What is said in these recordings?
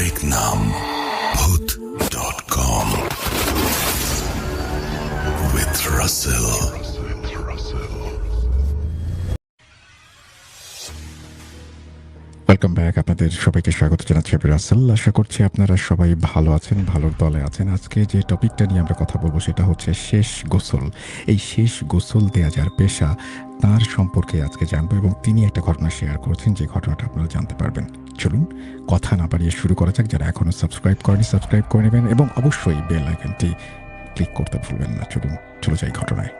আরেক নাম ভূত dot com with Rasel welcome back আপনাদের সবাইকে স্বাগত জানাচ্ছি। আমি রাসেল। আশা করছি আপনারা সবাই ভালো আছেন, ভালোর দলে আছেন। আজকে যে টপিকটা নিয়ে আমরা কথা বলব সেটা হচ্ছে শেষ গোসল। এই শেষ গোসল দেয়া যার পেশা, তার সম্পর্কে আজকে জানব এবং তিনি একটা ঘটনা শেয়ার করেছেন, যে ঘটনাটা আপনারা জানতে পারবেন। চলুন, কথা না বাড়িয়ে শুরু করা যাক। যারা এখনও সাবস্ক্রাইব করেনি সাবস্ক্রাইব করে নেবেন এবং অবশ্যই বেল আইকনটি ক্লিক করতে ভুলবেন না। চলুন, চলে যাই ঘটনায়।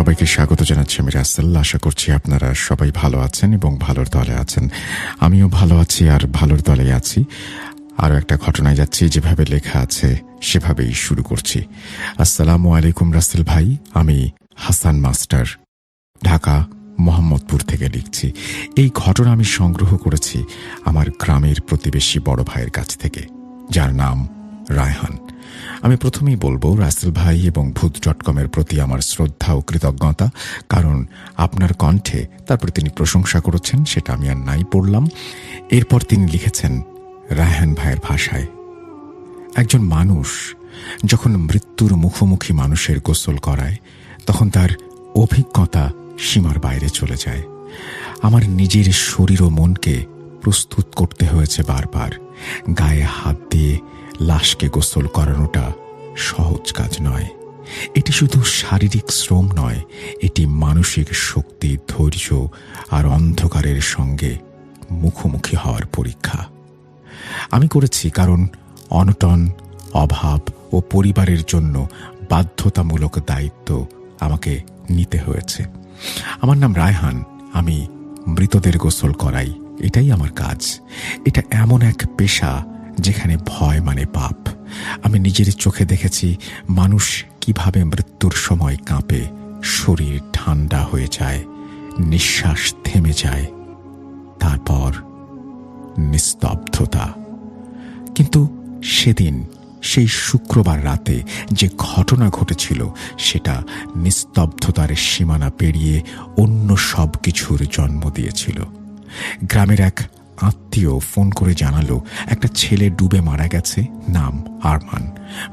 সবাইকে স্বাগত জানাচ্ছি আমি রাসেল। আশা করছি আপনারা সবাই ভালো আছেন এবং ভালোর দলে আছেন। আমিও ভালো আছি আর ভালোর দলে আছি। আরও একটা ঘটনায় যাচ্ছি, যেভাবে লেখা আছে সেভাবেই শুরু করছি। আসসালামু আলাইকুম রাসেল ভাই, আমি হাসান মাস্টার, ঢাকা, মোহাম্মদপুর থেকে লিখছি। এই ঘটনা আমি সংগ্রহ করেছি আমার গ্রামের প্রতিবেশী বড় ভাইয়ের কাছ থেকে, যার নাম রায়হান। আমি প্রথমেই বলব, রাসেল ভাই এবং ভূত ডট কমের প্রতি আমার শ্রদ্ধা ও কৃতজ্ঞতা, কারণ আপনার কণ্ঠে তারপরে তিনি প্রশংসা করেছেন, সেটা আমি আর নাই পড়লাম। এরপর তিনি লিখেছেন, রায়হান ভাইয়ের ভাষায়, একজন মানুষ যখন মৃত্যুর মুখোমুখি মানুষের গোসল করায়, তখন তার অভিজ্ঞতা সীমার বাইরে চলে যায়। আমার নিজের শরীর ও মনকে প্রস্তুত করতে হয়েছে বারবার। গায়ে হাত দিয়ে লাশকে গোসল করানোটা সহজ কাজ নয়। এটি শুধু শারীরিক শ্রম নয়, এটি মানসিক শক্তি, ধৈর্য আর অন্ধকারের সঙ্গে মুখোমুখি হওয়ার পরীক্ষা। আমি করেছি কারণ অনটন, অভাব ও পরিবারের জন্য বাধ্যতামূলক দায়িত্ব আমাকে নিতে হয়েছে। আমার নাম রায়হান, আমি মৃতদের গোসল করাই, এটাই আমার কাজ। এটা এমন এক পেশা যেখানে ভয় মানে পাপ। আমি নিজের চোখে দেখেছি মানুষ কীভাবে মৃত্যুর সময় কাঁপে, শরীর ঠান্ডা হয়ে যায়, নিঃশ্বাস থেমে যায়, তারপর নিস্তব্ধতা। কিন্তু সেদিন, সেই শুক্রবার রাতে যে ঘটনা ঘটেছিল, সেটা নিস্তব্ধতার সীমানা পেরিয়ে অন্য সব কিছুর জন্ম দিয়েছিল। গ্রামের এক আত্মীয় ফোন করে জানালো, একটা ছেলে ডুবে মারা গেছে, নাম আরমান।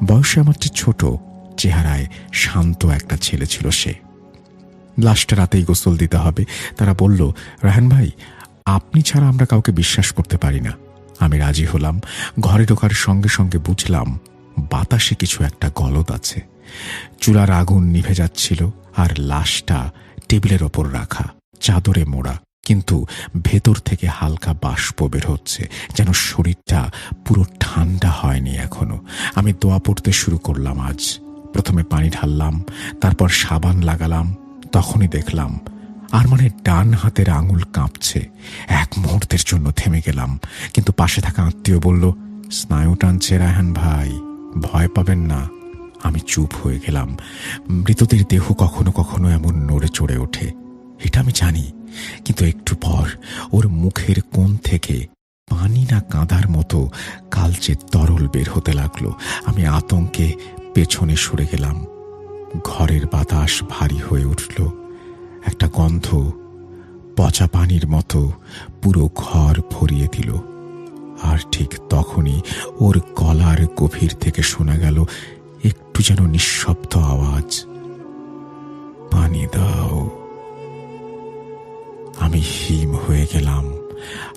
বয়সে আমার চেয়ে ছোট, চেহারায় শান্ত একটা ছেলে ছিল সে। লাশটা রাতেই গোসল দিতে হবে। তারা বলল রাহান ভাই, আপনি ছাড়া আমরা কাউকে বিশ্বাস করতে পারি না। আমি রাজি হলাম। ঘরে ঢোকার সঙ্গে সঙ্গে বুঝলাম, বাতাসে কিছু একটা গলদ আছে। চুলার আগুন নিভে যাচ্ছিল আর লাশটা টেবিলের ওপর রাখা, চাদরে মোড়া। কিন্তু ভেতর থেকে হালকা বাষ্প বের হচ্ছে, যেন শরীরটা পুরো ঠান্ডা হয়নি এখনও। আমি দোয়া পড়তে শুরু করলাম আজ। প্রথমে পানি ঢাললাম, তারপর সাবান লাগালাম, তখনই দেখলাম আর মানে ডান হাতের আঙুল কাঁপছে। এক মুহূর্তের জন্য থেমে গেলাম, কিন্তু পাশে থাকা আত্মীয় বলল, স্নায়ু টানছে রায়হান ভাই, ভয় পাবেন না। আমি চুপ হয়ে গেলাম। মৃতদের দেহ কখনো কখনো এমন নড়ে চড়ে ওঠে। এটা আমি জানি কিন্তু একটু পর ওর মুখের কোণ থেকে পানি না কাঁদার মতো কালচে তরল বের হতে লাগল। আমি আতঙ্কে পেছনে সরে গেলাম। ঘরের বাতাস ভারী হয়ে উঠল। একটা গন্ধ পচা পানির মতো পুরো ঘর ভরিয়ে দিল। আর ঠিক তখনই ওর গলার গভীর থেকে শোনা গেল একটু যেন নিঃশব্দ আওয়াজ। পানি দাও। আমি হিম হয়ে গেলাম।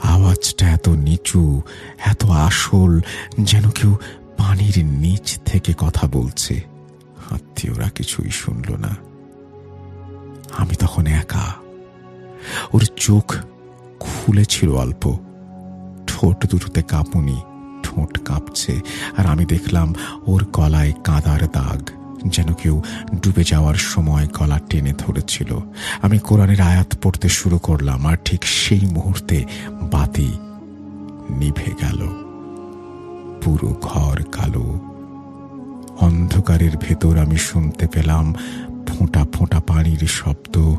আওয়াজটা এত নিচু, এত আসল, যেন কেউ পানির নিচ থেকে কথা বলছে। আত্মীয়রা কিছুই শুনল না। আমি তখন একা। ওর চোখ খুলেছিল অল্প। ঠোঁট দুটোতে কাঁপুনি, ঠোঁট কাঁপছে, আর আমি দেখলাম ওর গলায় কাদার দাগ। যেন কেউ ডুবে যাওয়ার সময় গলা টেনে ধরেছিল। আমি কোরআনের আয়াত পড়তে শুরু করলাম আর ঠিক সেই মুহূর্তে বাতি নিভে গেল। পুরো ঘর কালো। অন্ধকারের ভেতর আমি শুনতে পেলাম ফোঁটা ফোঁটা পানির শব্দ।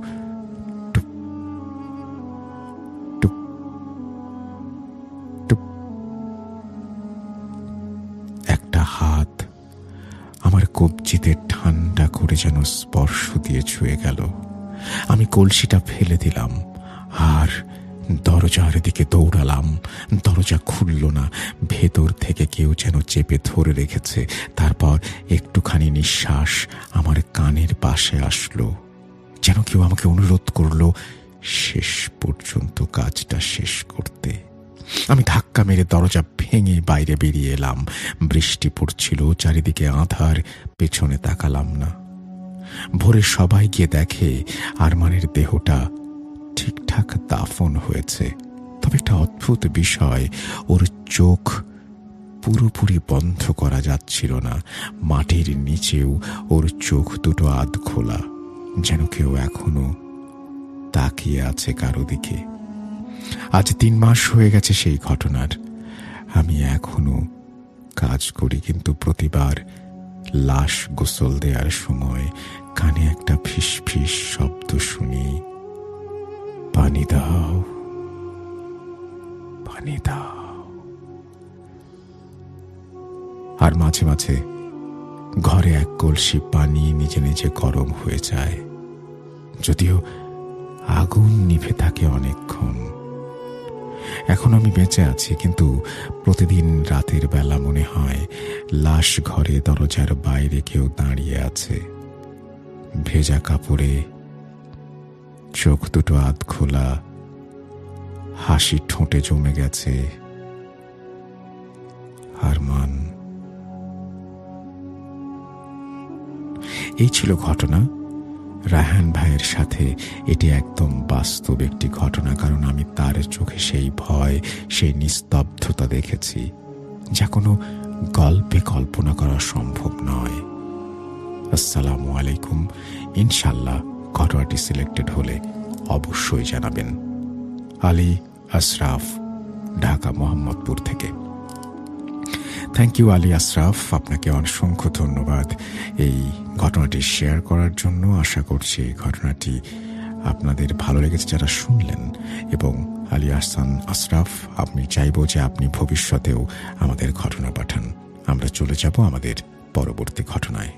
একটা হাত আমার কবজিতে ঠান্ডা করে যেন স্পর্শ দিয়ে ছুঁয়ে গেল। আমি কলসিটা ফেলে দিলাম আর দরজার দিকে দৌড়ালাম। দরজা খুলল না। ভেতর থেকে কেউ যেন চেপে ধরে রেখেছে। তারপর একটুখানি নিঃশ্বাস আমার কানের পাশে আসলো। যেন কেউ আমাকে অনুরোধ করল শেষ পর্যন্ত কাজটা শেষ করতে। আমি ধাক্কা মেরে দরজা ভেঙে বাইরে বেরিয়ে এলাম। বৃষ্টি পড়ছিল, চারিদিকে আধার, পেছনে তাকালাম না। ভোরে সবাই গিয়ে দেখে, আরমানের দেহটা ঠিকঠাক দাফন হয়েছে। তবে একটা অদ্ভুত বিষয়, ওর চোখ পুরোপুরি বন্ধ করা যাচ্ছিল না। মাটির নিচেও ওর চোখ দুটো আধ খোলা যেন কেউ এখনও তাকিয়ে আছে কারও দিকে। আজ তিন মাস হয়ে গেছে সেই ঘটনার। আমি এখনও কাজ করি, কিন্তু প্রতিবার লাশ গোসল দেওয়ার সময় কানে একটা ফিস ফিস শব্দ শুনি। পানি দাও পানি দাও। আর মাঝে মাঝে ঘরে এক কলসি পানি নিজে নিজে গরম হয়ে যায়। যদিও আগুন নিভে থাকে অনেকক্ষণ। এখন আমি বেঁচে আছি, কিন্তু প্রতিদিন রাতের বেলা মনে হয় লাশ ঘরে দরজার বাইরে কেউ দাঁড়িয়ে আছে। ভেজা কাপড়ে, চোখ দুটো আধ খোলা, হাসি ঠোঁটে জমে গেছে। হারমান, এই ছিল ঘটনা। রায়হান ভাইয়ের সাথে এটি একদম বাস্তব একটি ঘটনা, কারণ আমি তার চোখে সেই ভয়, সেই নিস্তব্ধতা দেখেছি, যা কোনো গল্পে কল্পনা করা সম্ভব নয়। আসসালামু আলাইকুম। ইনশাল্লাহ ঘটনাটি সিলেক্টেড হলে অবশ্যই জানাবেন। আলী আশরাফ, ঢাকা, মোহাম্মদপুর থেকে। Thank you Ali Ashraf. আপনাকে অসংখ্য ধন্যবাদ এই ঘটনাটি শেয়ার করার জন্য আশা করছি এই ঘটনাটি আপনাদের ভালো লেগেছে যারা শুনলেন এবং আলী আহসান আশরাফ আমি চাইব যে আপনি ভবিষ্যতেও আমাদের ঘটনা পাঠান। আমরা চলে যাব আমাদের পরবর্তী ঘটনায়।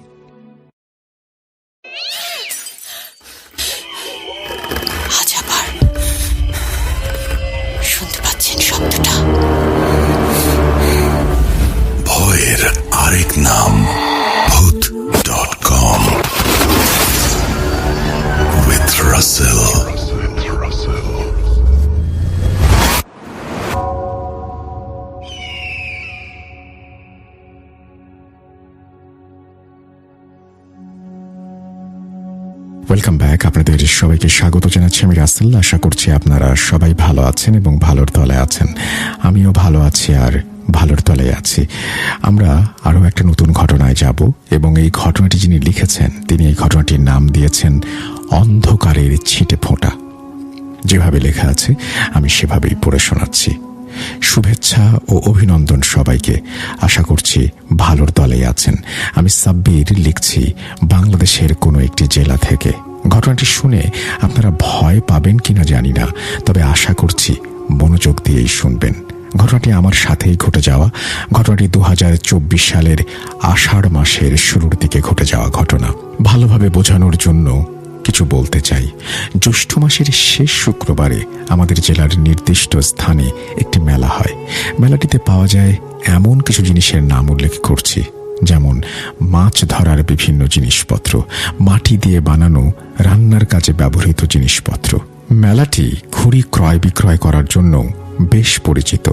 ভয়ের আরেক নাম। Com with Rasel welcome back আপনাদের সবাইকে স্বাগত জানাচ্ছি। আমি রাসেল। আশা করছি আপনারা সবাই ভালো আছেন এবং ভালোর তলে আছেন। আমিও ভালো আছি আর ভালোর তলে আছি। আমরা আরও একটা নতুন ঘটনায় যাব এবং এই ঘটনাটি যিনি লিখেছেন, তিনি এই ঘটনাটির নাম দিয়েছেন, অন্ধকারের ছিটে ফোঁটা। যেভাবে লেখা আছে, আমি সেভাবেই পড়ে শোনাচ্ছি। শুভেচ্ছা ও অভিনন্দন সবাইকে। আশা করছি ভালোর দলে আছেন। আমি সাব্বির লিখছি, বাংলাদেশের কোনো একটি জেলা থেকে। ঘটনাটি শুনে আপনারা ভয় পাবেন কিনা জানি না, তবে আশা করছি মনোযোগ দিয়েই শুনবেন। ঘটনাটি আমার সাথেই ঘটে যাওয়া। ঘটনাটি দু হাজার চব্বিশ সালের আষাঢ় মাসের শুরুর দিকে ঘটে যাওয়া ঘটনা। ভালোভাবে বোঝানোর জন্য কিছু বলতে চাই। জ্যৈষ্ঠ মাসের শেষ শুক্রবারে আমাদের জেলার নির্দিষ্ট স্থানে একটি মেলা হয়। মেলাটিতে পাওয়া যায় এমন কিছু জিনিসের নাম উল্লেখ করছি, যেমন মাছ ধরার বিভিন্ন জিনিসপত্র, মাটি দিয়ে বানানো রান্নার কাজে ব্যবহৃত জিনিসপত্র। মেলাটি ঘুড়ি ক্রয় বিক্রয় করার জন্য বেশ পরিচিত।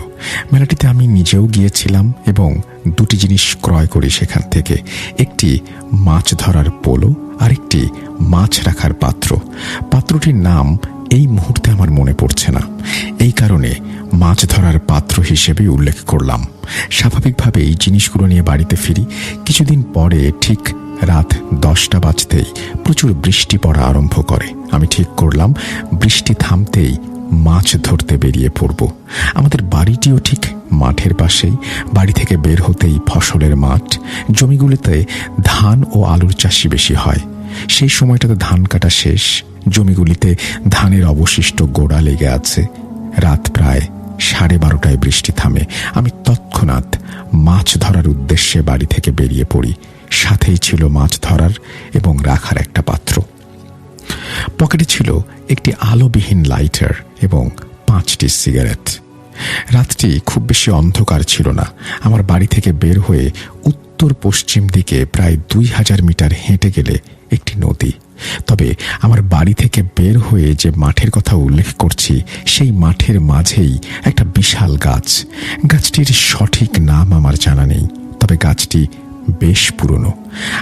মেলাটিতে আমি নিজেও গিয়েছিলাম এবং দুটি জিনিস ক্রয় করি সেখান থেকে। একটি মাছ ধরার পোলো আর একটি মাছ রাখার পাত্র। পাত্রটির নাম এই মুহূর্তে আমার মনে পড়ছে না। এই কারণে মাছ ধরার পাত্র হিসেবে উল্লেখ করলাম। স্বাভাবিকভাবে এই জিনিসগুলো নিয়ে বাড়িতে ফিরি। কিছুদিন পরে ঠিক রাত দশটা বাজতেই প্রচুর বৃষ্টি পড়া আরম্ভ করে। আমি ঠিক করলাম, বৃষ্টি থামতেই মাছ ধরতে বেরিয়ে পড়ব। আমাদের বাড়িটিও ঠিক মাঠের পাশেই। বাড়ি থেকে বের হতেই ফসলের মাঠ, জমিগুলিতে ধান ও আলুর চাষই বেশি হয়। সেই সময়টাতে ধান কাটা শেষ, জমিগুলিতে ধানের অবশিষ্ট গোড়া লেগে আছে। রাত প্রায় সাড়ে বারোটায় বৃষ্টি থামে। আমি তৎক্ষণাৎ মাছ ধরার উদ্দেশ্যে বাড়ি থেকে বেরিয়ে পড়ি। সাথেই ছিল মাছ ধরার এবং রাখার একটা পাত্র। পকেটে ছিল একটি আলোবিহীন লাইটার এবং পাঁচটি সিগারেট। রাতটি খুব বেশি অন্ধকার ছিল না। আমার বাড়ি থেকে বের হয়ে উত্তর পশ্চিম দিকে প্রায় দুই হাজার মিটার হেঁটে গেলে একটি নদী। তবে আমার বাড়ি থেকে বের হয়ে যে মাঠের কথা উল্লেখ করছি, সেই মাঠের মাঝেই একটা বিশাল গাছ। গাছটির সঠিক নাম আমার জানা নেই, তবে গাছটি বেশ পুরনো।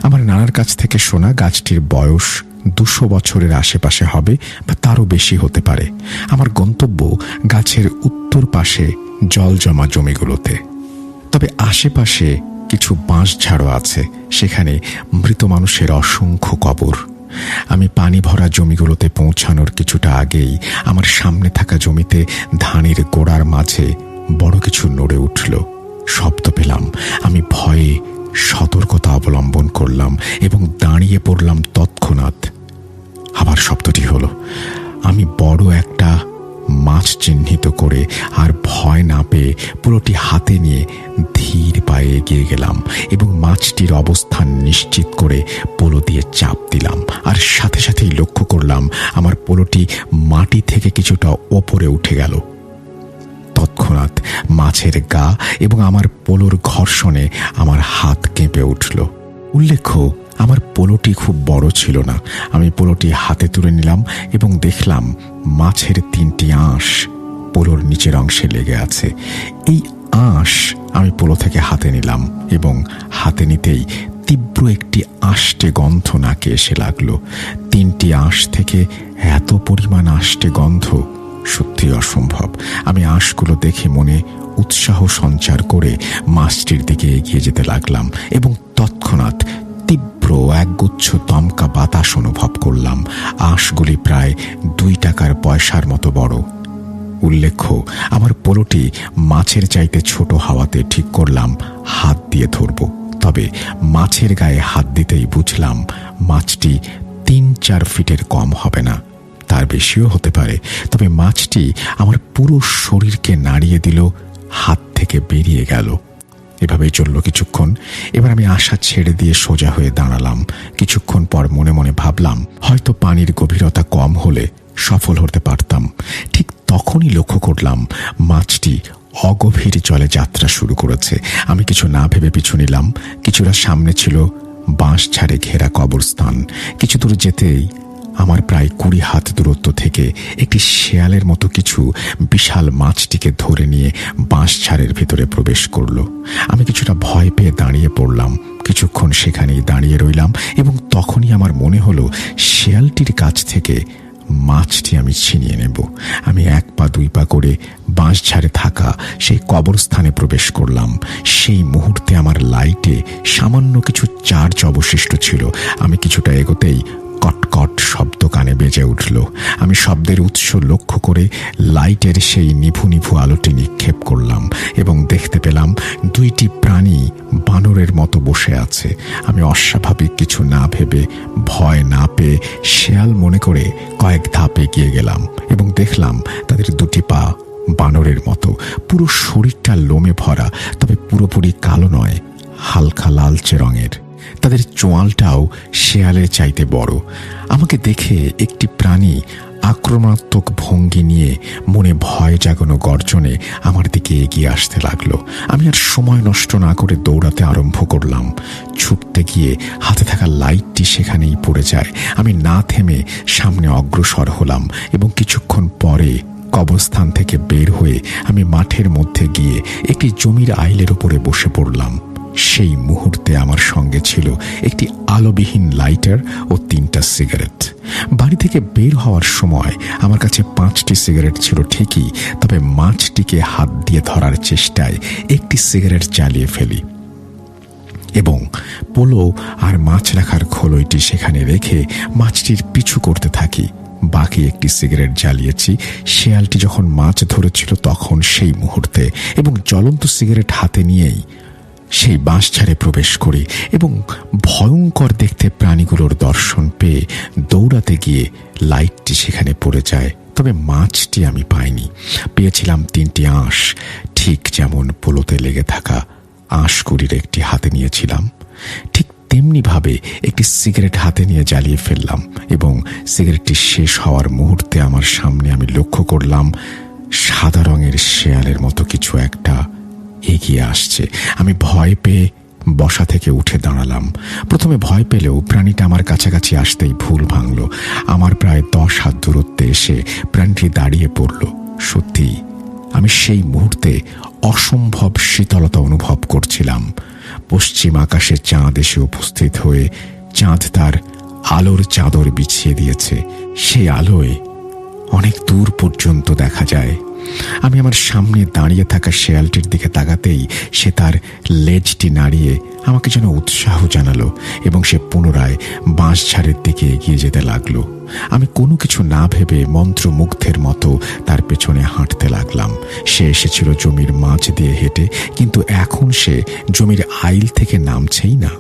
আমার নানার কাছ থেকে শোনা গাছটির বয়স দুশো বছরের আশেপাশে হবে বা তারও বেশি হতে পারে। আমার গন্তব্য গাছের উত্তর পাশে জল জমা জমিগুলোতে। তবে আশেপাশে কিছু বাঁশ ঝাড়ো আছে, সেখানে মৃত মানুষের অসংখ্য কবর। আমি পানি ভরা জমিগুলোতে পৌঁছানোর কিছুটা আগেই আমার সামনে থাকা জমিতে ধানের গোড়ার মাঝে বড় কিছু নড়ে উঠল। শব্দ পেলাম। আমি ভয়ে সতর্কতা অবলম্বন করলাম এবং দাঁড়িয়ে পড়লাম তৎক্ষণাৎ। আবার শব্দটি হলো, আমি বড় একটা মাছ চিহ্নিত করে আর ভয় না পেয়ে পুরোটি হাতে নিয়ে ধীর পায়ে এগিয়ে গেলাম এবং মাছটির অবস্থান নিশ্চিত করে পোলো দিয়ে চাপ দিলাম। আর সাথে সাথেই লক্ষ্য করলাম, আমার পোলোটি মাটি থেকে কিছুটা ওপরে উঠে গেল। তৎক্ষণাৎ মাছের গা এবং আমার পোলোর ঘর্ষণে আমার হাত কেঁপে উঠল। উল্লেখ্য আমার পোলোটি খুব বড় ছিল না। আমি পোলোটি হাতে তুলে নিলাম এবং দেখলাম মাছের তিনটি আঁশ পোলোর নিচের অংশে লেগে আছে। এই আঁশ আমি পোলো থেকে হাতে নিলাম এবং হাতে নিতেই তীব্র একটি আষ্টে গন্ধ নাকে এসে লাগল। তিনটি আঁশ থেকে এত পরিমাণ আষ্টে গন্ধ সত্যি অসম্ভব। আমি আঁশগুলো দেখে মনে উৎসাহ সঞ্চার করে মাছটির দিকে এগিয়ে যেতে লাগলাম এবং তৎক্ষণাৎ তীব্র একগুচ্ছ দমকা বাতাস অনুভব করলাম। আঁশগুলি প্রায় দুই টাকার পয়সার মতো বড়। উল্লেখ্য, আমার পোলোটি মাছের চাইতে ছোট হাওয়াতে ঠিক করলাম, হাত দিয়ে ধরব। তবে মাছের গায়ে হাত দিতেই বুঝলাম, মাছটি তিন চার ফিটের কম হবে না। তার বেশিও হতে পারে, তবে মাছটি আমার পুরো শরীরকে নাড়িয়ে দিল, হাত থেকে বেরিয়ে গেল। এভাবেই চলল কিছুক্ষণ। এবার আমি আশা ছেড়ে দিয়ে সোজা হয়ে দাঁড়ালাম। কিছুক্ষণ পর মনে মনে ভাবলাম, হয়তো পানির গভীরতা কম হলে সফল হতে পারতাম। ঠিক তখনই লক্ষ্য করলাম, মাছটি অগভীর জলে যাত্রা শুরু করেছে। আমি কিছু না ভেবে পিছু নিলাম। কিছুটা সামনে ছিল বাঁশ ছাড়ে ঘেরা কবরস্থান। কিছু দূর যেতেই আমার প্রায় কুড়ি হাত দূরত্ব থেকে একটি শেয়ালের মতো কিছু বিশাল মাছটিকে ধরে নিয়ে বাঁশ ছাড়ের ভিতরে প্রবেশ করল। আমি কিছুটা ভয় পেয়ে দাঁড়িয়ে পড়লাম। কিছুক্ষণ সেখানেই দাঁড়িয়ে রইলাম এবং তখনই আমার মনে হলো শেয়ালটির কাছ থেকে মাছটি আমি ছিনিয়ে নেব। আমি এক পা, দুই পা করে বাঁশ ঝাড়ে থাকা সেই কবরস্থানে প্রবেশ করলাম। সেই মুহূর্তে আমার লাইটে সামান্য কিছু চার্জ অবশিষ্ট ছিল। আমি কিছুটা এগোতেই কটকট শব্দ কানে বেজে উঠল। আমি শব্দের উৎস লক্ষ্য করে লাইটের সেই নিভু নিভু আলোটি নিক্ষেপ করলাম এবং দেখতে পেলাম দুইটি প্রাণী বানরের মতো বসে আছে। আমি অস্বাভাবিক কিছু না ভেবে, ভয় না পেয়ে শেয়াল মনে করে কয়েক ধাপ এগিয়ে গেলাম এবং দেখলাম তাদের দুটি পা বানরের মতো। পুরো শরীরটা লোমে ভরা, তবে পুরোপুরি কালো নয়, হালকা লালচে রঙের। তাদের চোয়ালটাও শেয়ালের চাইতে বড়। আমাকে দেখে একটি প্রাণী আক্রমণাত্মক ভঙ্গি নিয়ে মনে ভয় জাগানো গর্জনে আমার দিকে এগিয়ে আসতে লাগল। আমি আর সময় নষ্ট না করে দৌড়াতে আরম্ভ করলাম। ছুটতে গিয়ে হাতে থাকা লাইটটি সেখানেই পড়ে যায়। আমি না থেমে সামনে অগ্রসর হলাম এবং কিছুক্ষণ পরে কবরস্থান থেকে বের হয়ে আমি মাঠের মধ্যে গিয়ে একটি জমির আইলের উপরে বসে পড়লাম। সেই মুহূর্তে আমার সঙ্গে ছিল একটি আলোবিহীন লাইটার ও তিনটা সিগারেট। বাড়ি থেকে বের হওয়ার সময় আমার কাছে পাঁচটি সিগারেট ছিল ঠিকই, তবে মাছটিকে হাত দিয়ে ধরার চেষ্টায় একটি সিগারেট জ্বালিয়ে ফেলি। এবং পোলো আর মাছ রাখার খোলইটি সেখানে রেখে মাছটির পিছু করতে থাকি। বাকি একটি সিগারেট জ্বালিয়েছি, শেয়ালটি যখন মাছ ধরেছিল তখন সেই মুহূর্তে, এবং জ্বলন্ত সিগারেট হাতে নিয়েই সেই বাঁশঝাড়ে প্রবেশ করি এবং ভয়ঙ্কর দেখতে প্রাণীগুলোর দর্শন পেয়ে দৌড়াতে গিয়ে লাইটটি সেখানে পড়ে যায়, তবে মাছটি আমি পাইনি। পেয়েছিলাম তিনটি আঁশ, ঠিক যেমন পোলোতে লেগে থাকা আঁশকুড়ির একটি হাতে নিয়েছিলাম, ঠিক তেমনিভাবে একটি সিগারেট হাতে নিয়ে জ্বালিয়ে ফেললাম এবং সিগারেটটি শেষ হওয়ার মুহূর্তে আমার সামনে আমি লক্ষ্য করলাম সাদা রঙের শেয়ালের মতো কিছু একটা এগিয়ে আসছে। আমি ভয় পেয়ে বসা থেকে উঠে দাঁড়ালাম। প্রথমে ভয় পেলেও প্রাণীটা আমার কাছাকাছি আসতেই ভুল ভাঙল। আমার প্রায় দশ হাত দূরত্বে এসে প্রাণীটি দাঁড়িয়ে পড়ল। সত্যি, আমি সেই মুহূর্তে অসম্ভব শীতলতা অনুভব করছিলাম। পশ্চিম আকাশে চাঁদ এসে উপস্থিত হয়ে চাঁদ তার আলোর চাদর বিছিয়ে দিয়েছে। সেই আলোয় অনেক দূর পর্যন্ত দেখা যায়। আমি আমার সামনে দাঁড়িয়ে থাকা শেয়ালটির দিকে তাকাতেই সে তার লেজটি নাড়িয়ে আমাকে যেন উৎসাহ জানালো এবং সে পুনরায় বাঁশ বাঁশঝাড়ের দিকে এগিয়ে যেতে লাগল। আমি কোনো কিছু না ভেবে মন্ত্রমুগ্ধের মতো তার পেছনে হাঁটতে লাগলাম। সে এসেছিল জমির মাছ দিয়ে হেঁটে, কিন্তু এখন সে জমির আইল থেকে নামছেই না।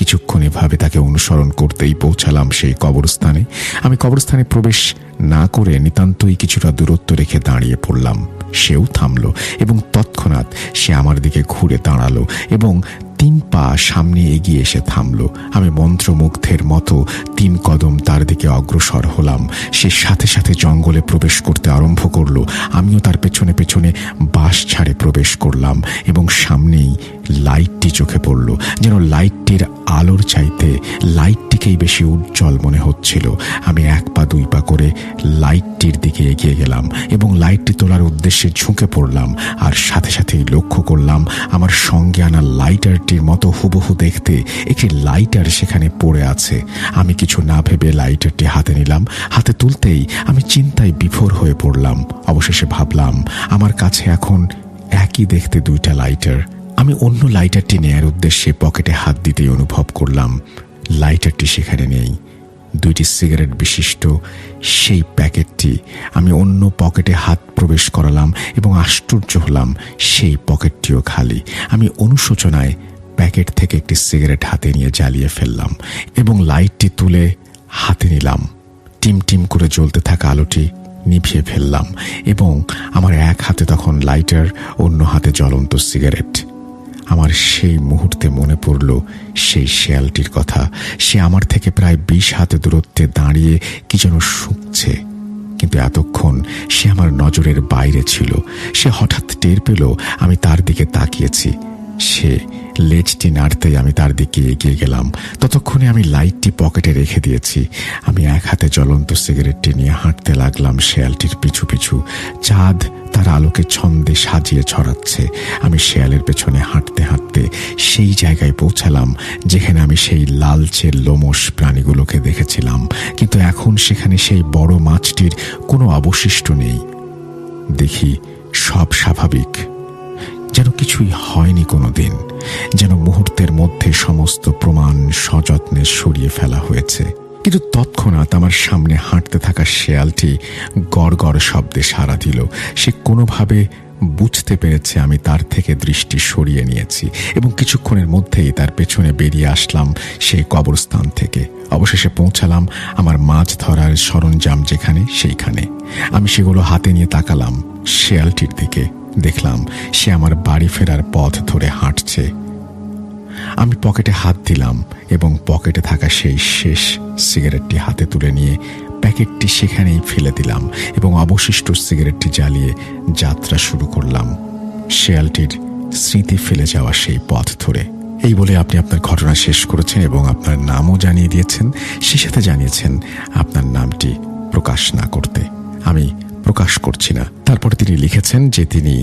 কিছুক্ষণ এভাবে তাকে অনুসরণ করতেই পৌঁছালাম সেই কবরস্থানে। আমি কবরস্থানে প্রবেশ না করে নিতান্তই কিছুটা দূরত্ব রেখে দাঁড়িয়ে পড়লাম। সেও থামল এবং তৎক্ষণাৎ সে আমার দিকে ঘুরে দাঁড়াল এবং তিন পা সামনে এগিয়ে এসে থামল। আমি মন্ত্রমুগ্ধের মতো তিন কদম তার দিকে অগ্রসর হলাম। সে সাথে সাথে জঙ্গলে প্রবেশ করতে আরম্ভ করল। আমিও তার পেছনে পেছনে বাস ছাড়ে প্রবেশ করলাম এবং সামনেই লাইটটি চোখে পড়ল। যেন লাইটটির আলোর চাইতে লাইটটিকেই বেশি উজ্জ্বল মনে হচ্ছিল। আমি এক পা, দুই পা করে লাইটটির দিকে এগিয়ে গেলাম এবং লাইটটি তোলার উদ্দেশ্যে ঝুঁকে পড়লাম। আর সাথে সাথেই লক্ষ্য করলাম আমার সঙ্গে আনা লাইটারটির মতো হুবহু দেখতে একটি লাইটার সেখানে পড়ে আছে। আমি কিছু না ভেবে লাইটারটি হাতে নিলাম। হাতে তুলতেই আমি চিন্তায় বিফোর হয়ে পড়লাম। অবশেষে ভাবলাম, আমার কাছে এখন একই দেখতে দুইটা লাইটার। আমি অন্য লাইটারটি নেয়ার উদ্দেশ্যে পকেটে হাত দিতেই অনুভব করলাম, লাইটারটি সেখানে নেই। দুইটি সিগারেট বিশিষ্ট সেই প্যাকেটটি আমি অন্য পকেটে হাত প্রবেশ করালাম এবং আশ্চর্য হলাম, সেই পকেটটিও খালি। আমি অনুশোচনায় প্যাকেট থেকে একটি সিগারেট হাতে নিয়ে জ্বালিয়ে ফেললাম এবং লাইটটি তুলে হাতে নিলাম। টিম টিম করে জ্বলতে থাকা আলোটি নিভিয়ে ফেললাম এবং আমার এক হাতে তখন লাইটার, অন্য হাতে জ্বলন্ত সিগারেট। আমার সেই মুহূর্তে মনে পড়ল সেই শেয়ালটির কথা। সে আমার থেকে প্রায় বিশ হাতে দূরত্বে দাঁড়িয়ে কি যেন শুকছে। কিন্তু এতক্ষণ সে আমার নজরের বাইরে ছিল। সে হঠাৎ টের পেল আমি তার দিকে তাকিয়েছি। সে লেজটি নাড়তেই আমি তার দিকে এগিয়ে গেলাম। ততক্ষণে আমি লাইটটি পকেটে রেখে দিয়েছি। আমি এক হাতে জ্বলন্ত সিগারেটটি নিয়ে হাঁটতে লাগলাম শেয়ালটির পিছু পিছু। চাঁদ তার আলোকে ছন্দে সাজিয়ে ছড়াচ্ছে। আমি শেয়ালের পেছনে হাঁটতে হাঁটতে সেই জায়গায় পৌঁছালাম, যেখানে আমি সেই লালচে লোমস প্রাণীগুলোকে দেখেছিলাম। কিন্তু এখন সেখানে সেই বড় মাছটির কোনো অবশিষ্ট নেই। দেখি, সব স্বাভাবিক। যেন কিছুই হয়নি কোনো দিন যেন মুহূর্তের মধ্যে সমস্ত প্রমাণ সযত্নে সরিয়ে ফেলা হয়েছে। কিন্তু তৎক্ষণাৎ আমার সামনে হাঁটতে থাকা শেয়ালটি গড় গড় শব্দে সাড়া দিল। সে কোনোভাবে বুঝতে পেরেছে আমি তার থেকে দৃষ্টি সরিয়ে নিয়েছি এবং কিছুক্ষণের মধ্যেই তার পেছনে বেরিয়ে আসলাম সেই কবরস্থান থেকে। অবশেষে পৌঁছালাম আমার মাছ ধরার সরঞ্জাম যেখানে সেইখানে। আমি সেগুলো হাতে নিয়ে তাকালাম শেয়ালটির দিকে। দেখলাম সে আমার বাড়ি ফেরার পথ ধরে হাঁটছে। আমি পকেটে হাত দিলাম এবং পকেটে থাকা সেই শেষ সিগারেটটি হাতে তুলে নিয়ে প্যাকেটটি সেখানেই ফেলে দিলাম এবং অবশিষ্ট সিগারেটটি জ্বালিয়ে যাত্রা শুরু করলাম। শেয়ালটির স্মৃতি ফেলে যাওয়া সেই পথ ধরে। এই বলে আপনি আপনার ঘটনা শেষ করেছেন এবং আপনার নামও জানিয়ে দিয়েছেন। সে সাথে জানিয়েছেন আপনার নামটি প্রকাশ না করতে। আমি প্রকাশ করছি না। তারপরে তিনি লিখেছেন যে তিনি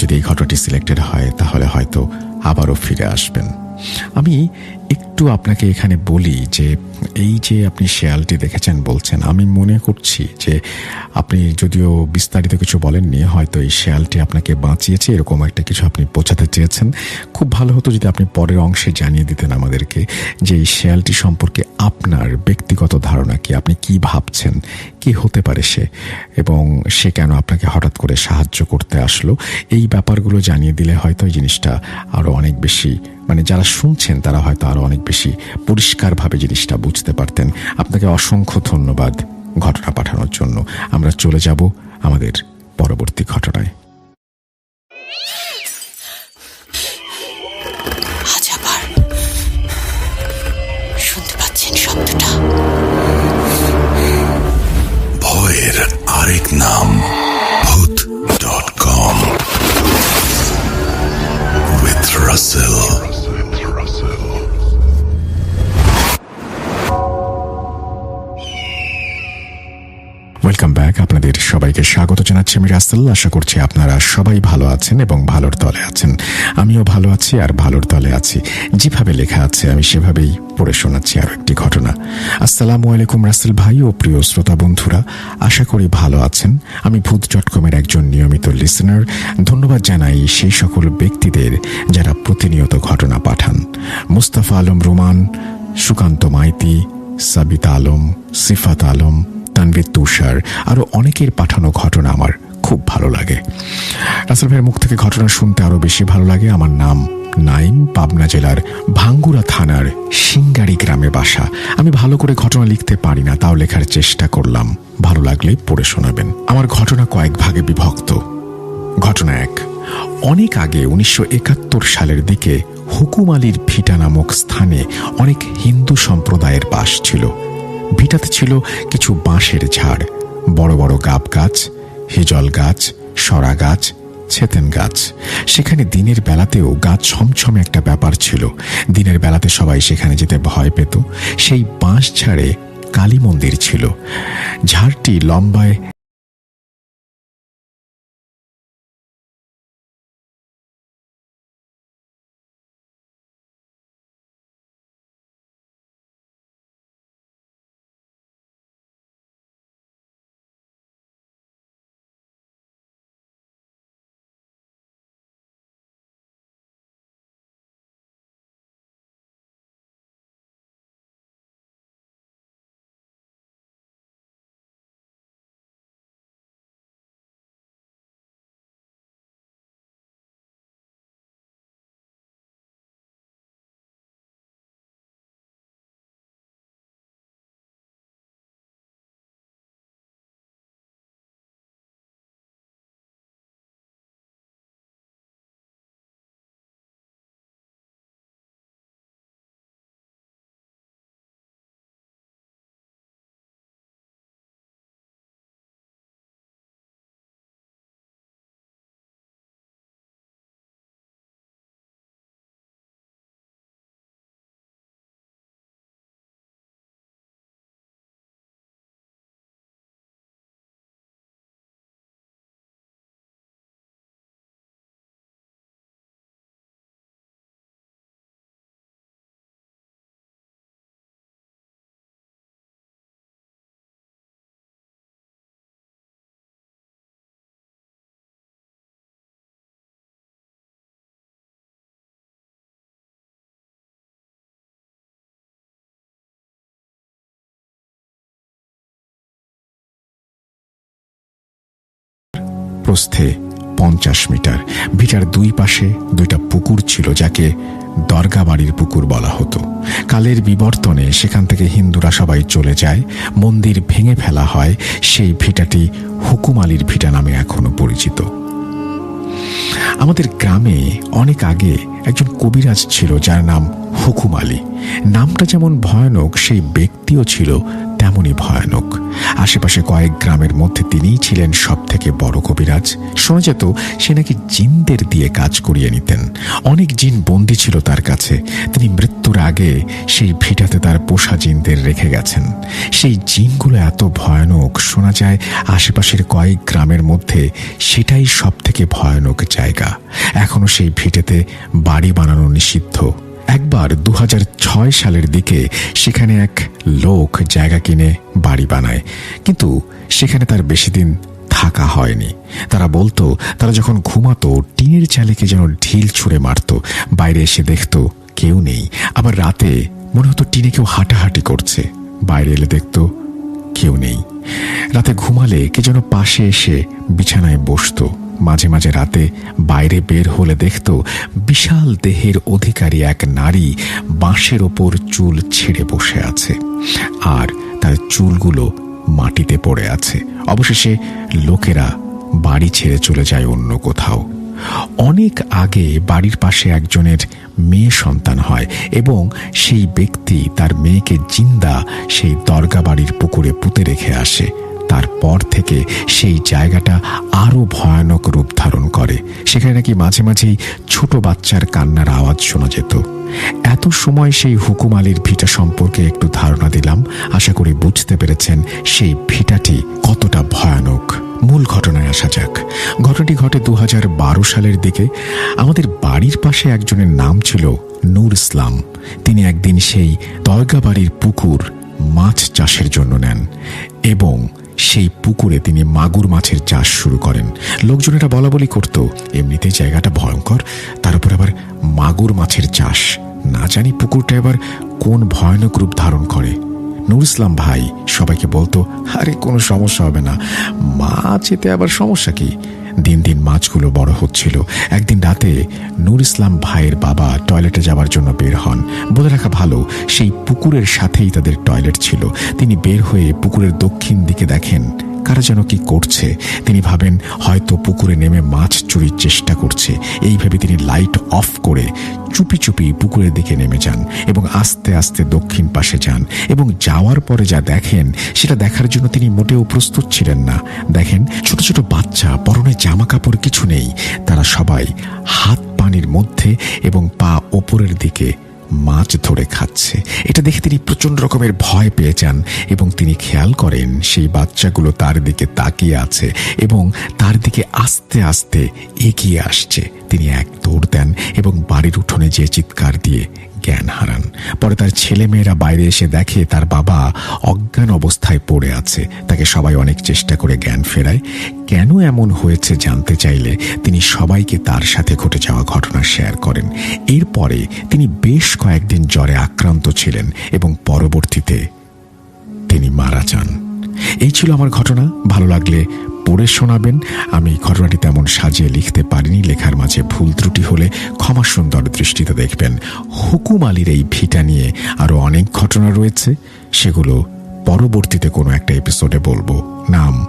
যদি এই ঘটনাটি সিলেক্টেড হয়, তাহলে হয়তো আবারও ফিরে আসবেন। আমি একটু আপনাকে এখানে বলি যে এই যে আপনি শেয়ালটি দেখেছেন, বলছেন, আমি মনে করছি যে আপনি যদিও বিস্তারিত কিছু বলেননি, হয়তো এই শেয়ালটি আপনাকে বাঁচিয়েছে, এরকম একটা কিছু আপনি বোঝাতে চেয়েছেন। খুব ভালো হতো যদি আপনি পরের অংশে জানিয়ে দিতেন আমাদেরকে যে এই শেয়ালটি সম্পর্কে আপনার ব্যক্তিগত ধারণা কি, আপনি কি ভাবছেন কি হতে পারে সে? এবং সে কেন আপনাকে হঠাৎ করে সাহায্য করতে আসলো? এই ব্যাপারগুলো জানিয়ে দিলে হয়তো এই জিনিসটা আরও অনেক বেশি মানে যারা শুনছেন তারা হয়তো আরও অনেক বেশি পরিষ্কারভাবে জিনিসটা বুঝতে পারতেন। আপনাকে অসংখ্য ধন্যবাদ ঘটনা পাঠানোর জন্য। আমরা চলে যাব আমাদের পরবর্তী ঘটনায়। আমি রাসেল আশা করছি আপনারা সবাই ভালো আছেন এবং ভালোর তলে আছেন। আমিও ভালো আছি আর ভালোর তলে আছি। যেভাবে লেখা আছে, আমি সেভাবেই পড়ে শোনাচ্ছি আরও একটি ঘটনা। আসসালামু আলাইকুম রাসেল ভাই ও প্রিয় শ্রোতা বন্ধুরা, আশা করি ভালো আছেন। আমি ভূত ডট কমের একজন নিয়মিত লিসনার ধন্যবাদ জানাই সেই সকল ব্যক্তিদের যারা প্রতিনিয়ত ঘটনা পাঠান। মুস্তাফা আলম রোমান, সুকান্ত মাইতি, সাবিতা আলম, সিফাত আলম, তানভীর তুষার আরও অনেকের পাঠানো ঘটনা আমার খুব ভালো লাগে। রাসেল ভাইয়ের মুখ থেকে ঘটনা শুনতে আরও বেশি ভালো লাগে। আমার নাম নাইম, পাবনা জেলার ভাঙ্গুরা থানার সিঙ্গারি গ্রামে বাসা। আমি ভালো করে ঘটনা লিখতে পারি না, তাও লেখার চেষ্টা করলাম। ভালো লাগলে পড়ে শোনাবেন। আমার ঘটনা কয়েক ভাগে বিভক্ত। ঘটনা এক, অনেক আগে উনিশশো একাত্তর সালের দিকে হুকুম আলীর ভিটা নামক স্থানে অনেক হিন্দু সম্প্রদায়ের বাস ছিল। ভিটাতে ছিল কিছু বাঁশের ঝাড়, বড় বড় গাব গাছ হিজল গাছ, সরা গাছ, ছেতেন গাছ। সেখানে দিনের বেলাতেও গাছ ছমছমে একটা ব্যাপার ছিল। দিনের বেলাতে সবাই সেখানে যেতে ভয় পেত। সেই বাঁশ ঝাড়ে কালী মন্দির ছিল। ঝাড়টি লম্বায় প্রস্থে পঞ্চাশ মিটার। ভিটার দুই পাশে দুইটা পুকুর ছিল যাকে দরগা বাড়ির পুকুর বলা হতো। কালের বিবর্তনে সেখান থেকে হিন্দুরা সবাই চলে যায়। মন্দির ভেঙে ফেলা হয়। সেই ভিটাটি হুকুম আলীর ভিটা নামে এখনও পরিচিত। আমাদের গ্রামে অনেক আগে একজন কবিরাজ ছিল যার নাম হুকুম আলী। নামটা যেমন ভয়ানক, সেই ব্যক্তিও ছিল তেমনই ভয়ানক। আশেপাশে কয়েক গ্রামের মধ্যে তিনিই ছিলেন সব থেকে বড় কবিরাজ। শোনা যেত সে নাকি জিনদের দিয়ে কাজ করিয়ে নিতেন। অনেক জিন বন্দী ছিল তার কাছে। তিনি মৃত্যুর আগে সেই ভিটাতে তার পোষা জিনদের রেখে গেছেন। সেই জিনগুলো এত ভয়ানক, শোনা যায় আশেপাশের কয়েক গ্রামের মধ্যে সেটাই সব থেকে ভয়ানক জায়গা। এখনও সেই ভিটেতে বাড়ি বানানো নিষিদ্ধ। একবার দু হাজার ছয় সালের দিকে সেখানে এক লোক জায়গা কিনে বাড়ি বানায়। কিন্তু সেখানে তার বেশি দিন থাকা হয়নি। তারা বলতো, তারা যখন ঘুমাতো, টিনের চালেকে যেন ঢিল ছুঁড়ে মারত। বাইরে এসে দেখতো কেউ নেই। আবার রাতে মনে হতো টিনে কেউ হাঁটাহাঁটি করছে। বাইরে এলে দেখতো কেউ নেই। রাতে ঘুমালে কে যেন পাশে এসে বিছানায় বসতো। মাঝে মাঝে রাতে বাইরে বের হলে দেখত বিশাল দেহের অধিকারী এক নারী বাঁশের ওপর চুল ছিঁড়ে বসে আছে আর তার চুলগুলো মাটিতে পড়ে আছে। অবশেষে লোকেরা বাড়ি ছেড়ে চলে যায় অন্য কোথাও। অনেক আগে বাড়ির পাশে একজনের মেয়ে সন্তান হয় এবং সেই ব্যক্তি তার মেয়েকে জিন্দা সেই দরগা বাড়ির পুকুরে পুঁতে রেখে আসে। তারপর থেকে সেই জায়গাটা আরও ভয়ানক রূপ ধারণ করে। সেখানে নাকি মাঝে মাঝেই ছোট বাচ্চার কান্নার আওয়াজ শোনা যেত। এত সময় সেই হুকুম আলীর ভিটা সম্পর্কে একটু ধারণা দিলাম। আশা করি বুঝতে পেরেছেন সেই ভিটাটি কতটা ভয়ানক। মূল ঘটনায় আসা যাক। ঘটনাটি ঘটে দু হাজার বারো সালের দিকে। আমাদের বাড়ির পাশে একজনের নাম ছিল নূর ইসলাম। তিনি একদিন সেই দরগা বাড়ির পুকুর মাছ চাষের জন্য নেন এবং সেই পুকুরে তিনি মাগুর মাছের চাষ শুরু করেন। লোকজন এটা বলা বলি করত এমনিতেই জায়গাটা ভয়ঙ্কর, তার উপর আবার মাগুর মাছের চাষ। না জানি পুকুরটা এবার কোন ভয়ানক রূপ ধারণ করে। নুর ইসলাম ভাই সবাইকে বলতো, আরে, কোনো সমস্যা হবে না। মাছ এতে আবার সমস্যা কি? দিন দিন মাছগুলো বড় হচ্ছিল। একদিন রাতে নূর ইসলাম ভাইয়ের বাবা টয়লেটে যাওয়ার জন্য বের হন। বলে রাখা ভালো, সেই পুকুরের সাথেই তাদের টয়লেট ছিল। তিনি বের হয়ে পুকুরের দক্ষিণ দিকে দেখেন কারা যেন কি করছে? তিনি ভাবেন, হয়তো পুকুরে নেমে মাছ চুরির চেষ্টা করছে। এই ভেবে তিনি লাইট অফ করে চুপি চুপি পুকুরের দিকে নেমে যান এবং আস্তে আস্তে দক্ষিণ পাশে যান এবং যাওয়ার পরে যা দেখেন, সেটা দেখার জন্য তিনি মোটেও প্রস্তুত ছিলেন না। দেখেন, ছোট ছোট বাচ্চা, পরনে জামা কাপড় কিছু নেই। তারা সবাই হাত পানির মধ্যে এবং পা ওপরের দিকে মাছ ধরে খাচ্ছে। এটা দেখে তিনি প্রচণ্ড রকমের ভয় পেয়ে যান এবং তিনি খেয়াল করেন সেই বাচ্চাগুলো তার দিকে তাকিয়ে আছে এবং তার দিকে আস্তে আস্তে এগিয়ে আসছে। তিনি এক দৌড় দেন এবং বাড়ির উঠোনে যে চিৎকার দিয়ে জ্ঞান হারান। পরে তার ছেলে মেয়েরা বাইরে এসে দেখে তার বাবা অজ্ঞান অবস্থায় পড়ে আছে। তাকে সবাই অনেক চেষ্টা করে জ্ঞান ফেরায়। কেন এমন হয়েছে জানতে চাইলে তিনি সবাইকে তার সাথে ঘটে যাওয়া ঘটনা শেয়ার করেন। এরপরে তিনি বেশ কয়েকদিন জ্বরে আক্রান্ত ছিলেন এবং পরবর্তীতে তিনি মারা যান। এই ছিল আমার ঘটনা। ভালো লাগলে পড়ে শোনাবেন। আমি ঘটনাটি তেমন সাজিয়ে লিখতে পারিনি। লেখার মাঝে ভুল ত্রুটি হলে ক্ষমা সুন্দর দৃষ্টিতে দেখবেন। হুকুম আলীর এই ভিটা নিয়ে আরও অনেক ঘটনা রয়েছে। সেগুলো পরবর্তীতে কোনো একটা এপিসোডে বলব। নাম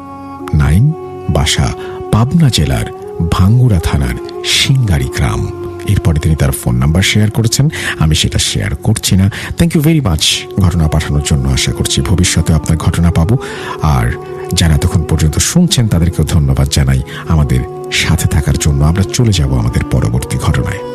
নাইম বাসা পাবনা জেলার ভাঙ্গুড়া থানার সিঙ্গারি গ্রাম। এরপরে তিনি তার ফোন নাম্বার শেয়ার করেছেন। আমি সেটা শেয়ার করছি না। থ্যাংক ইউ ভেরি মাচ ঘটনা পাঠানোর জন্য আশা করছি। ভবিষ্যতে আপনার ঘটনা পাবো। আর যারা তখন পর্যন্ত শুনছেন, তাদেরকেও ধন্যবাদ জানাই। আমাদের সাথে থাকার জন্য আমরা চলে যাব আমাদের পরবর্তী ঘটনায়।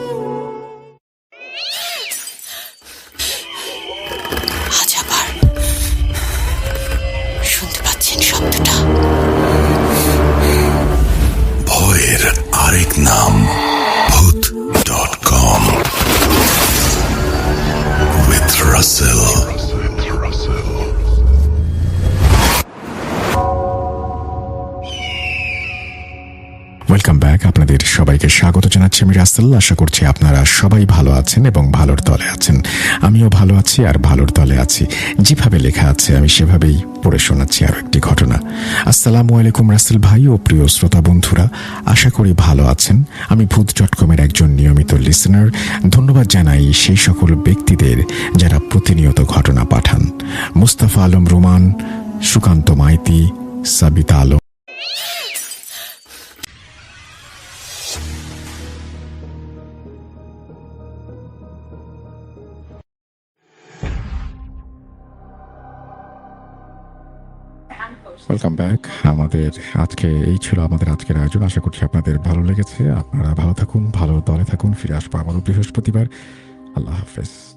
স্বাগত আমি রাসেল আশা করছি আপনারা সবাই ভালো আছেন এবং ভালোর তলে আছেন। আমিও ভালো আছি আর ভালোর তলে আছি। যেভাবে লেখা আছে, আমি সেভাবেই পড়ে শোনাচ্ছি আরও একটি ঘটনা। আসসালামু আলাইকুম রাসেল ভাই ও প্রিয় শ্রোতা বন্ধুরা, আশা করি ভালো আছেন। আমি ভূত ডট কমের একজন নিয়মিত লিসনার ধন্যবাদ জানাই সেই সকল ব্যক্তিদের যারা প্রতিনিয়ত ঘটনা পাঠান। মুস্তাফা আলম রোমান, সুকান্ত মাইতি, সাবিতা আলম। ওয়েলকাম ব্যাক আমাদের আজকে, এই ছিল আমাদের আজকের আয়োজন। আশা করছি আপনাদের ভালো লেগেছে। আপনারা ভালো থাকুন, ভালো দলে থাকুন। ফিরে আসব আবারও বৃহস্পতিবার। আল্লাহ হাফেজ।